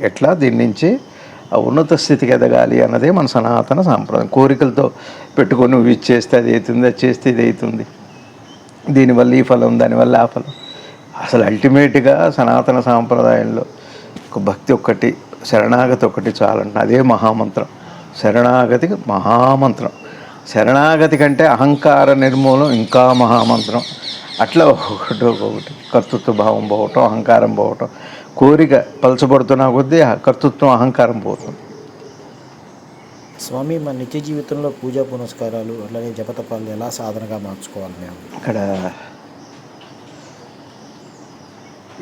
ఎట్లా దీని నుంచి ఆ ఉన్నత స్థితికి ఎదగాలి అన్నదే మన సనాతన సాంప్రదాయం. కోరికలతో పెట్టుకొని నువ్వు ఇది చేస్తే అది అవుతుంది అది చేస్తే ఇది అవుతుంది. దీనివల్ల ఈ ఫలం దానివల్ల ఆ ఫలం. అసలు అల్టిమేట్గా సనాతన సాంప్రదాయంలో ఒక భక్తి ఒక్కటి శరణాగతి ఒకటి చాలంట అదే మహామంత్రం. శరణాగతికి మహామంత్రం. శరణాగతి కంటే అహంకార నిర్మూలన ఇంకా మహామంత్రం. అట్లా ఒకటి ఒకటి. కర్తృత్వ భావం పోవటం అహంకారం పోవటం. కోరిక పలచబడుతున్న కొద్దీ కర్తృత్వం అహంకారం పోతుంది. స్వామి మన నిత్య జీవితంలో పూజా పునస్కారాలు అట్లాగే జపతపాలు ఎలా సాధనగా మార్చుకోవాలి మేము? ఇక్కడ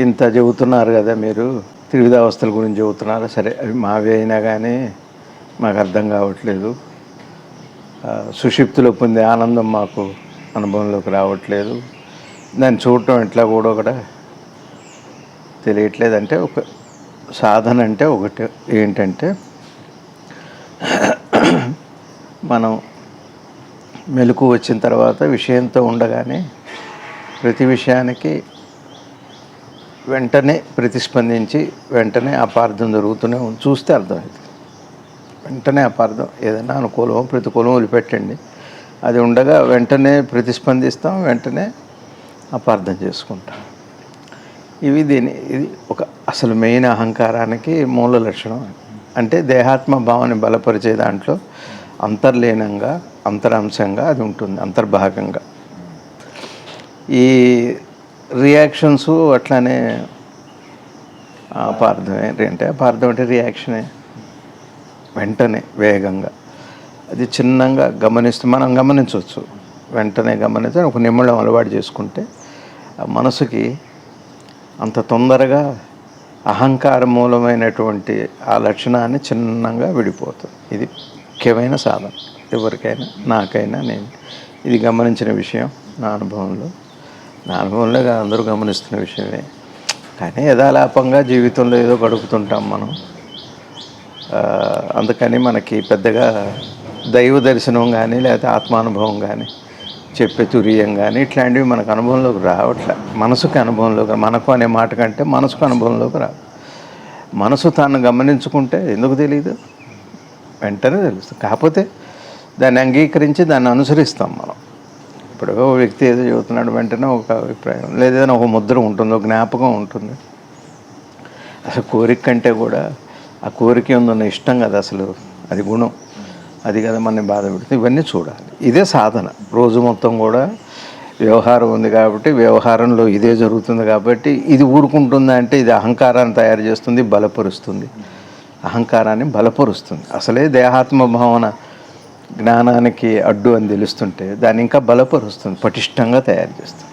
ఇంత చెబుతున్నారు కదా మీరు త్రివిధావస్థల గురించి చెబుతున్నారు? సరే అవి మావి అయినా కానీ మాకు అర్థం కావట్లేదు. సుషిప్తిలో పొందే ఆనందం మాకు అనుభవంలోకి రావట్లేదు. దాన్ని చూడటం ఎట్లా కూడా కూడా తెలియట్లేదు. అంటే ఒక సాధన అంటే ఒకటి ఏంటంటే మనం మెలకు వచ్చిన తర్వాత విషయంతో ఉండగానే ప్రతి విషయానికి వెంటనే ప్రతిస్పందించి వెంటనే అపార్థం జరుగుతూనే ఉంది. చూస్తే అర్థమవుతుంది వెంటనే అపార్థం ఏదైనా అనుకూలమో ప్రతికూలం వదిలిపెట్టండి. అది ఉండగా వెంటనే ప్రతిస్పందిస్తాం వెంటనే అపార్థం చేసుకుంటాం. ఇవి దీని ఇది ఒక అసలు మెయిన్ అహంకారానికి మూల లక్షణం. అంటే దేహాత్మ భావాన్ని బలపరిచే దాంట్లో అంతర్లీనంగా అంతరాంశంగా అది ఉంటుంది అంతర్భాగంగా. ఈ రియాక్షన్స్ అట్లానే అపార్థం అంటే అపార్థం అంటే రియాక్షనే వెంటనే వేగంగా. అది చిన్నంగా గమనిస్తూ మనం గమనించవచ్చు. వెంటనే గమనించి ఒక నిమ్మడం అలవాటు చేసుకుంటే మనసుకి అంత తొందరగా అహంకార మూలమైనటువంటి ఆ లక్షణాన్ని చిన్నంగా విడిపోతుంది. ఇది ముఖ్యమైన సాధన. ఎవరికైనా నాకైనా నేను ఇది గమనించిన విషయం నా అనుభవంలో. నా అనుభవంలో అందరూ గమనిస్తున్న విషయమే. కానీ యథాలాపంగా జీవితంలో ఏదో గడుపుతుంటాం మనం. అందుకని మనకి పెద్దగా దైవ దర్శనం కానీ లేకపోతే ఆత్మానుభవం కానీ చెప్పే తురియం కానీ ఇట్లాంటివి మనకు అనుభవంలోకి రావట్లే. మనసుకు అనుభవంలోకి మనకు అనే మాట కంటే మనసుకు అనుభవంలోకి రా. మనసు తాను గమనించుకుంటే ఎందుకు తెలియదు వెంటనే తెలుస్తుంది. కాకపోతే దాన్ని అంగీకరించి దాన్ని అనుసరిస్తాం మనం. ఇప్పుడు ఒక వ్యక్తి ఏదో చెబుతున్నాడు వెంటనే ఒక అభిప్రాయం. లేదా ఒక ముద్ర ఉంటుంది ఒక జ్ఞాపకం ఉంటుంది. అసలు కోరిక కంటే కూడా ఆ కోరిక ఉందన్న ఇష్టం కదా అసలు. అది గుణం. అది కదా మనని బాధ పెడుతుంది. ఇవన్నీ చూడాలి. ఇదే సాధన. రోజు మొత్తం కూడా వ్యవహారం ఉంది కాబట్టి వ్యవహారంలో ఇదే జరుగుతుంది కాబట్టి ఇది ఊరుకుంటుందా అంటే ఇది అహంకారాన్ని తయారు చేస్తుంది బలపరుస్తుంది. అహంకారాన్ని బలపరుస్తుంది. అసలే దేహాత్మ భావన జ్ఞానానికి అడ్డు అని తెలుస్తుంటే దాన్ని ఇంకా బలపరుస్తుంది పటిష్టంగా తయారు చేస్తుంది.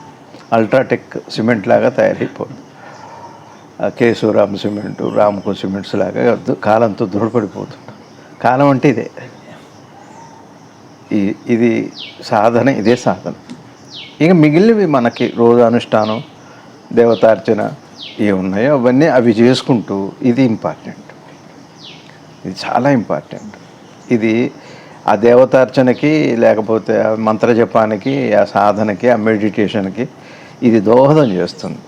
అల్ట్రాటెక్ సిమెంట్ లాగా తయారైపోతుంది ఆ కేశవరామ సిమెంటు రామకో సిమెంట్స్ లాగా కాలంతో దృఢపడిపోతుంది. కాలం అంటే ఇదే. ఇది సాధన ఇదే సాధన. ఇక మిగిలినవి మనకి రోజు అనుష్ఠానం దేవతార్చన ఏ ఉన్నాయో అవన్నీ అవి చేసుకుంటూ ఇది ఇంపార్టెంట్ ఇది చాలా ఇంపార్టెంట్ ఇది ఆ దేవతార్చనకి లేకపోతే ఆ మంత్రజపానికి ఆ సాధనకి ఆ మెడిటేషన్కి ఇది దోహదం చేస్తుంది.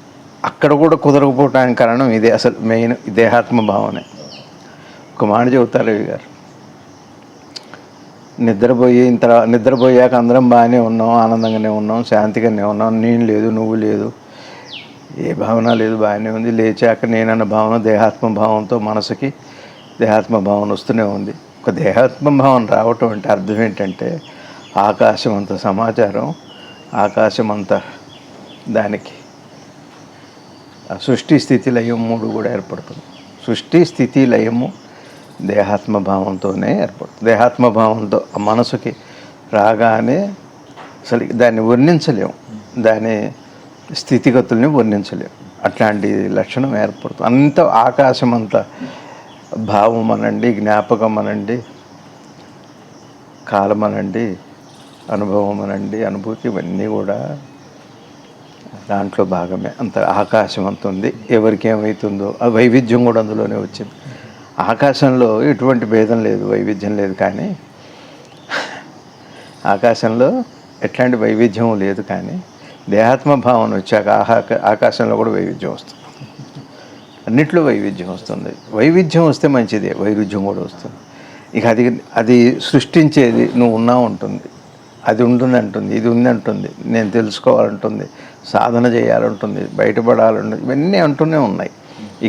అక్కడ కూడా కుదరకపోవడానికి కారణం ఇదే అసలు మెయిన్ దేహాత్మ భావనే ఒక మాట చెబుతారు రవి గారు నిద్రపోయి ఇంత నిద్రపోయాక అందరం బాగానే ఉన్నాం ఆనందంగానే ఉన్నాం శాంతిగానే ఉన్నాం. నేను లేదు నువ్వు లేదు. ఏ భావన లేదు బాగానే ఉంది. లేచాక నేనన్న భావన దేహాత్మ భావంతో మనసుకి దేహాత్మ భావన వస్తూనే ఉంది. ఒక దేహాత్మ భావన రావటం అంటే అర్థం ఏంటంటే ఆకాశం అంత సమాచారం ఆకాశం అంత దానికి ఆ సృష్టి స్థితి లయం మూడు కూడా ఏర్పడుతుంది. సృష్టి స్థితి లయము దేహాత్మ భావంతోనే ఏర్పడుతుంది. దేహాత్మ భావంతో ఆ మనసుకి రాగానే అసలు దాన్ని వర్ణించలేము. దాని స్థితిగతుల్ని వర్ణించలేము. అట్లాంటి లక్షణం ఏర్పడుతుంది. అంత ఆకాశం అంత భావం అనండి జ్ఞాపకం అనండి కాలం అనండి అనుభవం అనండి అనుభూతి ఇవన్నీ కూడా దాంట్లో భాగమే. అంత ఆకాశం అంత ఉంది. ఎవరికి ఏమవుతుందో ఆ వైవిధ్యం కూడా అందులోనే వచ్చింది. ఆకాశంలో ఎటువంటి భేదం లేదు వైవిధ్యం లేదు కానీ ఆకాశంలో ఎట్లాంటి వైవిధ్యం లేదు కానీ దేహాత్మ భావన వచ్చాక ఆకాశంలో కూడా వైవిధ్యం వస్తుంది. అన్నిట్లో వైవిధ్యం వస్తుంది. వైవిధ్యం వస్తే మంచిదే వైరుధ్యం కూడా వస్తుంది. ఇక అది అది సృష్టించేది నువ్వు ఉన్నావు ఉంటుంది అది ఉంటుంది అంటుంది ఇది ఉంది అంటుంది నేను తెలుసుకోవాలంటుంది సాధన చేయాలంటుంది బయటపడాలంటుంది ఇవన్నీ అంటూనే ఉన్నాయి.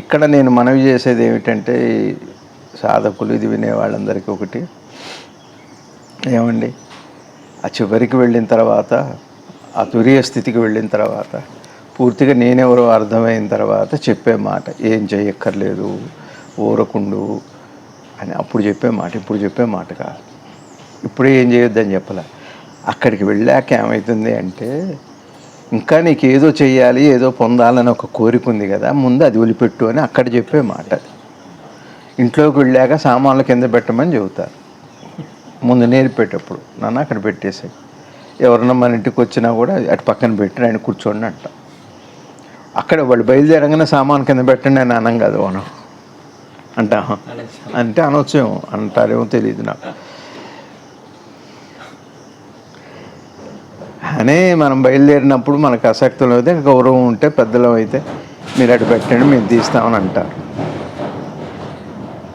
ఇక్కడ నేను మనవి చేసేది ఏమిటంటే సాధకులు ఇది వినే వాళ్ళందరికీ ఒకటి. ఏమండి? ఆ చివరికి వెళ్ళిన తర్వాత ఆ తురియ స్థితికి వెళ్ళిన తర్వాత పూర్తిగా నేనెవరో అర్థమైన తర్వాత చెప్పే మాట ఏం చేయక్కర్లేదు ఊరకుండు అని అప్పుడు చెప్పే మాట ఇప్పుడు చెప్పే మాట కాదు. ఇప్పుడే ఏం చేయొద్దని చెప్పలే. అక్కడికి వెళ్ళాక ఏమవుతుంది అంటే ఇంకా నీకు ఏదో చేయాలి ఏదో పొందాలని ఒక కోరిక ఉంది కదా ముందు అది వదిలిపెట్టు అని అక్కడ చెప్పే మాట ఇంట్లోకి వెళ్ళాక సామాన్లు కింద పెట్టమని చెబుతారు. ముందు నేర్పేటప్పుడు నన్ను అక్కడ పెట్టేసాయి. ఎవరన్నా మన ఇంటికి వచ్చినా కూడా అటు పక్కన పెట్టి ఆయన కూర్చోండి అంట. అక్కడ వాళ్ళు బయలుదేరంగానే సామాన్ కింద పెట్టండి అని అనం కదా మనం. అంటా అంటే అనొచ్చేమో అంటారేమో తెలియదు నాకు. అనే మనం బయలుదేరినప్పుడు మనకు ఆసక్తులు అయితే గౌరవం ఉంటే పెద్దలం అయితే మీరు అటు పెట్టండి మేము తీస్తామని అంటారు.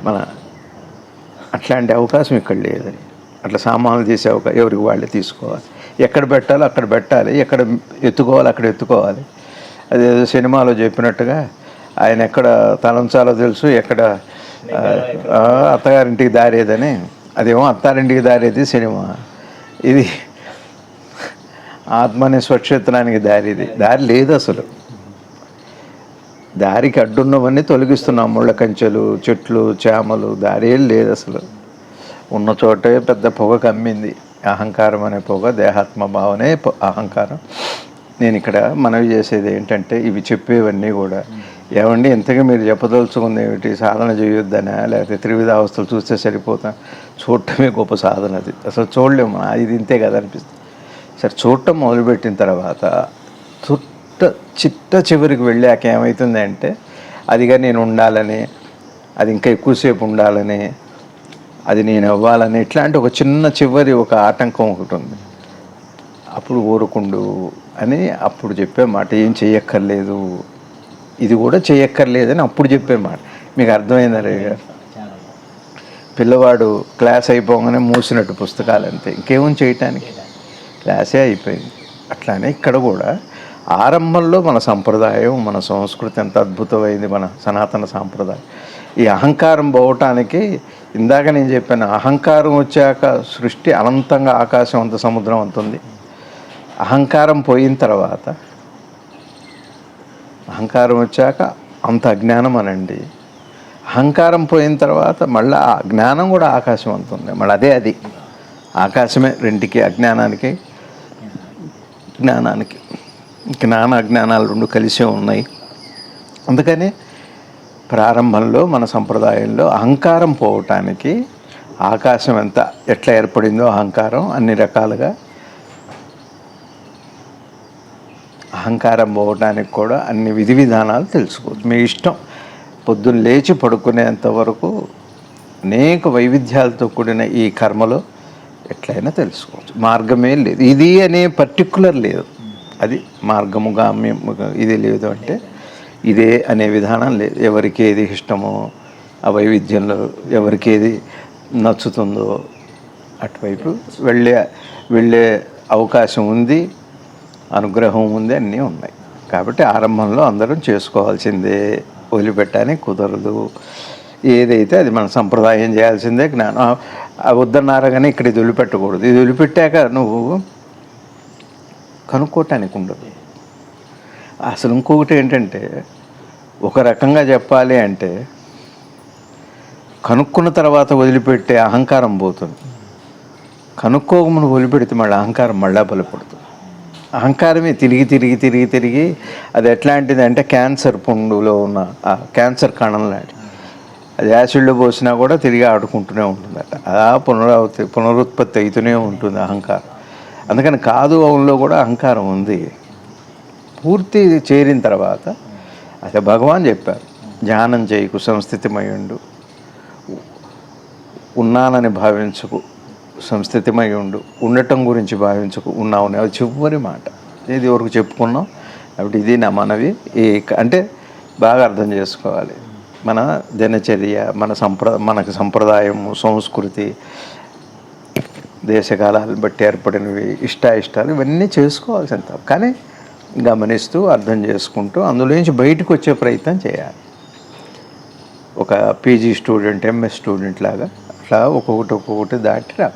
మన అట్లాంటి అవకాశం ఇక్కడ లేదు. అట్లా సామాన్లు తీసే అవకాశం ఎవరికి వాళ్ళే తీసుకోవాలి. ఎక్కడ పెట్టాలో అక్కడ పెట్టాలి. ఎక్కడ ఎత్తుకోవాలి అక్కడ ఎత్తుకోవాలి. అదేదో సినిమాలో చెప్పినట్టుగా ఆయన ఎక్కడ తలంచాలో తెలుసు ఎక్కడ అత్తగారింటికి దారేదని. అదేమో అత్తారింటికి దారేది సినిమా. ఇది ఆత్మని స్వక్షేత్రానికి దారి ఇది. దారి లేదు అసలు. దారికి అడ్డున్నవన్నీ తొలగిస్తున్నాం. ముళ్ళ కంచెలు చెట్లు చేమలు దారి ఏం లేదు అసలు. ఉన్న చోటే పెద్ద పొగ కమ్మింది. అహంకారం అనే పొగ దేహాత్మ భావనే పొ- అహంకారం. నేను ఇక్కడ మనవి చేసేది ఏంటంటే ఇవి చెప్పేవన్నీ కూడా. ఏమండి ఇంతగా మీరు చెప్పదలుచుకుంది ఏమిటి? సాధన చేయొద్దనా? లేకపోతే త్రివిధ అవస్థలు చూస్తే సరిపోతా? చూడటమే గొప్ప సాధన అది. అసలు చూడలేము. ఇది ఇంతే కదా అనిపిస్తుంది. సరే చూడటం మొదలుపెట్టిన తర్వాత చుట్ట చిట్ట చివరికి వెళ్ళాక ఏమవుతుందంటే అదిగా నేను ఉండాలని అది ఇంకా ఎక్కువసేపు ఉండాలని అది నేను అవ్వాలని ఇట్లాంటి ఒక చిన్న చివరి ఒక ఆటంకం ఒకటి ఉంది. అప్పుడు ఊరుకుండు అని అప్పుడు చెప్పే మాట ఏం చేయక్కర్లేదు ఇది కూడా చేయక్కర్లేదని అప్పుడు చెప్పే మాట. మీకు అర్థమైందా రే గారు పిల్లవాడు క్లాస్ అయిపోగానే మూసినట్టు పుస్తకాలు అంతే. ఇంకేమో చేయటానికి? క్లాసే అయిపోయింది. అట్లానే ఇక్కడ కూడా ఆరంభంలో మన సంప్రదాయం మన సంస్కృతి ఎంత అద్భుతమైంది మన సనాతన సాంప్రదాయం. ఈ అహంకారం పోవటానికి ఇందాక నేను చెప్పాను అహంకారం వచ్చాక సృష్టి అనంతంగా ఆకాశం అంత సముద్రం అంతుంది అహంకారం పోయిన తర్వాత అహంకారం వచ్చాక అంత అజ్ఞానం అనండి. అహంకారం పోయిన తర్వాత మళ్ళీ ఆ జ్ఞానం కూడా ఆకాశం అంత ఉంది. మళ్ళీ అదే అది. ఆకాశమే రెండుకి అజ్ఞానానికి జ్ఞానానికి. జ్ఞాన అజ్ఞానాలు రెండు కలిసే ఉన్నాయి. అందుకని ప్రారంభంలో మన సంప్రదాయంలో అహంకారం పోవటానికి ఆకాశం ఎంత ఎట్లా ఏర్పడిందో అహంకారం అన్ని రకాలుగా అహంకారం పోవడానికి కూడా అన్ని విధి విధానాలు తెలుసుకోవచ్చు. మీ ఇష్టం. పొద్దున్న లేచి పడుకునేంత వరకు అనేక వైవిధ్యాలతో కూడిన ఈ కర్మలో ఎట్లయినా తెలుసుకోవచ్చు. మార్గమే లేదు. ఇది అనే పర్టికులర్ లేదు. అది మార్గము గామ్యం ఇది లేదు అంటే ఇదే అనే విధానం లేదు. ఎవరికి ఏది ఇష్టమో ఆ వైవిధ్యంలో ఎవరికి ఏది నచ్చుతుందో అటువైపు వెళ్ళే వెళ్ళే అవకాశం ఉంది అనుగ్రహం ఉంది అన్నీ ఉన్నాయి. కాబట్టి ఆరంభంలో అందరం చేసుకోవాల్సిందే. వదిలిపెట్టడానికి కుదరదు. ఏదైతే అది మన సంప్రదాయం చేయాల్సిందే జ్ఞానం. ఆ కానీ ఇక్కడ ఇది వదిలిపెట్టకూడదు. ఇది వదిలిపెట్టాక నువ్వు కనుక్కోటానికి ఉండదు. అసలు ఇంకొకటి ఏంటంటే ఒక రకంగా చెప్పాలి అంటే కనుక్కున్న తర్వాత వదిలిపెట్టే అహంకారం పోతుంది. కనుక్కోకమును వదిలిపెడితే మళ్ళీ అహంకారం మళ్ళా బలపడుతుంది. అహంకారమే తిరిగి తిరిగి తిరిగి తిరిగి అది ఎట్లాంటిది అంటే క్యాన్సర్ పుండులో ఉన్న ఆ క్యాన్సర్ కణం లాంటి అది యాసిడ్లో పోసినా కూడా తిరిగి ఆడుకుంటూనే ఉంటుందట. అలా పునరావృతి పునరుత్పత్తి అవుతూనే ఉంటుంది అహంకారం. అందుకని కాదు అవులో కూడా అహంకారం ఉంది. పూర్తి చేరిన తర్వాత అదే భగవాన్ చెప్పారు ధ్యానం చేయకు సంస్థితిమయుండు. ఉన్నానని భావించుకు సంస్థితిమై ఉండు ఉండటం గురించి భావించుకు ఉన్నావు అది చివరి మాట. ఇది వరకు చెప్పుకున్నాం? కాబట్టి ఇది నా మనవి ఈ అంటే బాగా అర్థం చేసుకోవాలి. మన దినచర్య మన సంప్ర మనకు సంప్రదాయము సంస్కృతి దేశకాలాలను బట్టి ఏర్పడినవి ఇష్టాయిష్టాలు ఇవన్నీ చేసుకోవాల్సిన అంత. కానీ గమనిస్తూ అర్థం చేసుకుంటూ అందులోంచి బయటకు వచ్చే ప్రయత్నం చేయాలి. ఒక పీజీ స్టూడెంట్ ఎంఎస్ స్టూడెంట్ లాగా అట్లా ఒక్కొక్కటి ఒక్కొక్కటి దాటి రా.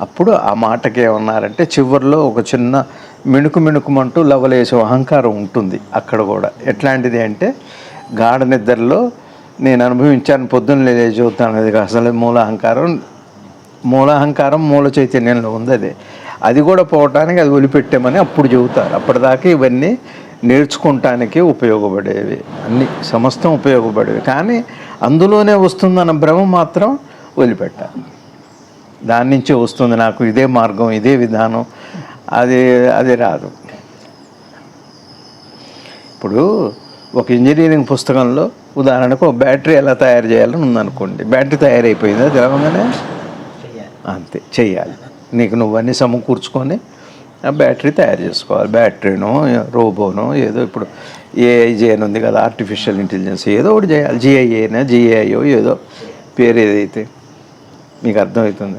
అప్పుడు ఆ మాటకి ఏమన్నారంటే చివరిలో ఒక చిన్న మిణుకు మిణుకుమంటూ లవలేసే అహంకారం ఉంటుంది అక్కడ కూడా. ఎట్లాంటిది అంటే గాఢ నిద్రలో నేను అనుభవించాను పొద్దున్న లేదే చూస్తాను. అది అసలు మూల అహంకారం మూల అహంకారం మూల చైతన్యంలో ఉంది అది. అది కూడా పోవటానికి అది వదిలిపెట్టామని అప్పుడు చెబుతారు. అప్పటిదాకా ఇవన్నీ నేర్చుకుంటానికి ఉపయోగపడేవి. అన్ని సమస్తం ఉపయోగపడేవి. కానీ అందులోనే వస్తుందన్న భ్రమ మాత్రం వదిలిపెట్టాలి దాని నుంచే వస్తుంది నాకు ఇదే మార్గం ఇదే విధానం. అది అది రాదు. ఇప్పుడు ఒక ఇంజనీరింగ్ పుస్తకంలో ఉదాహరణకు ఒక బ్యాటరీ ఎలా తయారు చేయాలని ఉందనుకోండి. బ్యాటరీ తయారైపోయిందా? తెలవగానే? అంతే చెయ్యాలి. నీకు నువ్వన్నీ సమకూర్చుకొని ఆ బ్యాటరీ తయారు చేసుకోవాలి. బ్యాటరీనో రోబోనో ఏదో ఇప్పుడు ఏఐజే అని ఉంది కదా ఆర్టిఫిషియల్ ఇంటెలిజెన్స్ ఏదో ఒకటి చేయాలి. జిఐఏనా జిఐఓ ఏదో పేరు ఏదైతే మీకు అర్థమవుతుంది.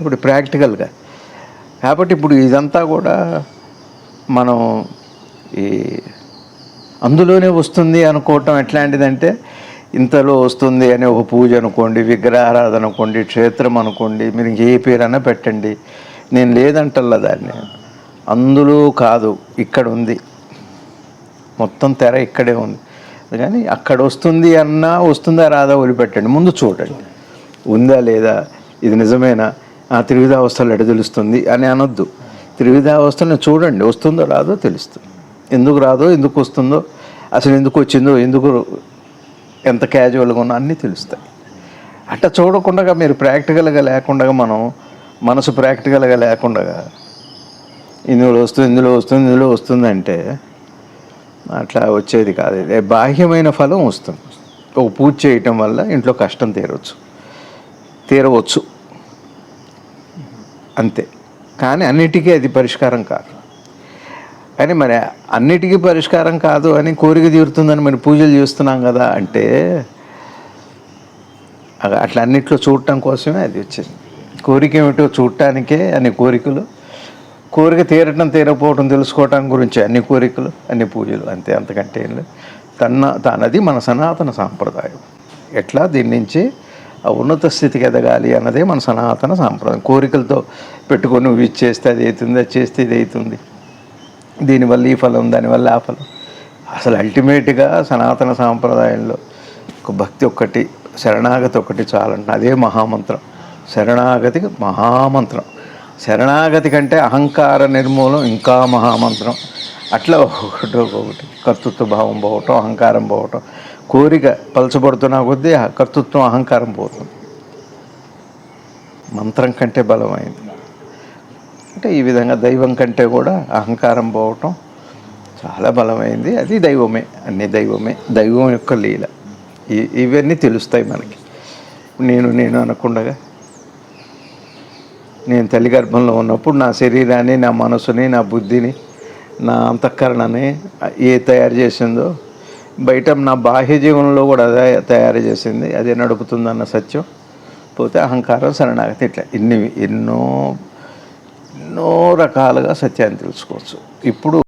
ఇప్పుడు ప్రాక్టికల్గా. కాబట్టి ఇప్పుడు ఇదంతా కూడా మనం ఈ అందులోనే వస్తుంది అనుకోవటం ఎట్లాంటిదంటే ఇంతలో వస్తుంది అని ఒక పూజ అనుకోండి విగ్రహారాధన అనుకోండి క్షేత్రం అనుకోండి మీరు ఏ పేరైనా పెట్టండి. నేను లేదంటల్లా దాన్ని. అందులో కాదు ఇక్కడ ఉంది మొత్తం తెర ఇక్కడే ఉంది. కానీ అక్కడ వస్తుంది అన్నా వస్తుందా రాదా వదిలిపెట్టండి. ముందు చూడండి. ఉందా లేదా? ఇది నిజమేనా? ఆ త్రివిధావస్థలు ఎడ తెలుస్తుంది అని అనొద్దు. త్రివిధావస్థలను చూడండి వస్తుందో రాదో తెలుస్తుంది. ఎందుకు రాదో ఎందుకు వస్తుందో అసలు ఎందుకు వచ్చిందో ఎందుకు ఎంత క్యాజువల్గా ఉన్నా అన్నీ తెలుస్తాయి. అట్లా చూడకుండా మీరు ప్రాక్టికల్గా లేకుండా మనం మనసు ప్రాక్టికల్గా లేకుండా ఇందులో వస్తుంది ఇందులో వస్తుంది ఇందులో వస్తుందంటే అట్లా వచ్చేది కాదు. ఇది బాహ్యమైన ఫలం వస్తుంది. ఒక పూజ చేయటం వల్ల ఇంట్లో కష్టం తీరవచ్చు తీరవచ్చు. అంతే. కానీ అన్నిటికీ అది పరిష్కారం కాదు. కానీ మరి అన్నిటికీ పరిష్కారం కాదు అని కోరిక తీరుతుందని మరి పూజలు చేస్తున్నాం కదా అంటే అట్లా అన్నిట్లో చూడటం కోసమే అది వచ్చింది. కోరిక ఏమిటో చూడటానికే అన్ని కోరికలు. కోరిక తీరటం తీరకపోవటం తెలుసుకోవటం గురించి అన్ని కోరికలు అన్ని పూజలు అంతే అంతకంటే ఏం లేదు. తన తనది మన సనాతన సాంప్రదాయం. ఎట్లా? దీని నుంచి ఆ ఉన్నత స్థితికి ఎదగాలి అన్నదే మన సనాతన సాంప్రదాయం. కోరికలతో పెట్టుకొని నువ్వు ఇది చేస్తే అది అవుతుంది అది చేస్తే ఇది అవుతుంది. దీనివల్ల ఈ ఫలం దానివల్ల ఆ ఫలం. అసలు అల్టిమేట్గా సనాతన సాంప్రదాయంలో ఒక భక్తి ఒక్కటి శరణాగతి ఒకటి చాలంట. అదే మహామంత్రం. శరణాగతికి మహామంత్రం. శరణాగతి కంటే అహంకార నిర్మూలం ఇంకా మహామంత్రం. అట్లా ఒకటి ఒక్కొక్కటి. కర్తృత్వ భావం పోవటం అహంకారం పోవటం. కోరిక పలచబడుతున్న కొద్దీ కర్తృత్వం అహంకారం పోతుంది. మంత్రం కంటే బలమైంది. అంటే ఈ విధంగా దైవం కంటే కూడా అహంకారం పోవటం చాలా బలమైంది. అది దైవమే అన్ని దైవమే. దైవం యొక్క లీల. ఇ- ఇవన్నీ తెలుస్తాయి మనకి. నేను నేను అనకుండగా నేను తల్లి గర్భంలో ఉన్నప్పుడు నా శరీరాన్ని నా మనసుని నా బుద్ధిని నా అంతఃకరణని ఏ తయారు చేసిందో బయట నా బాహ్య జీవనంలో కూడా అదే తయారు చేసింది. అదే నడుపుతుందన్న సత్యం. పోతే అహంకారం శరణాగతి ఇట్లా. ఇన్ని ఎన్నో ఎన్నో రకాలుగా సత్యాన్ని తెలుసుకోవచ్చు. ఇప్పుడు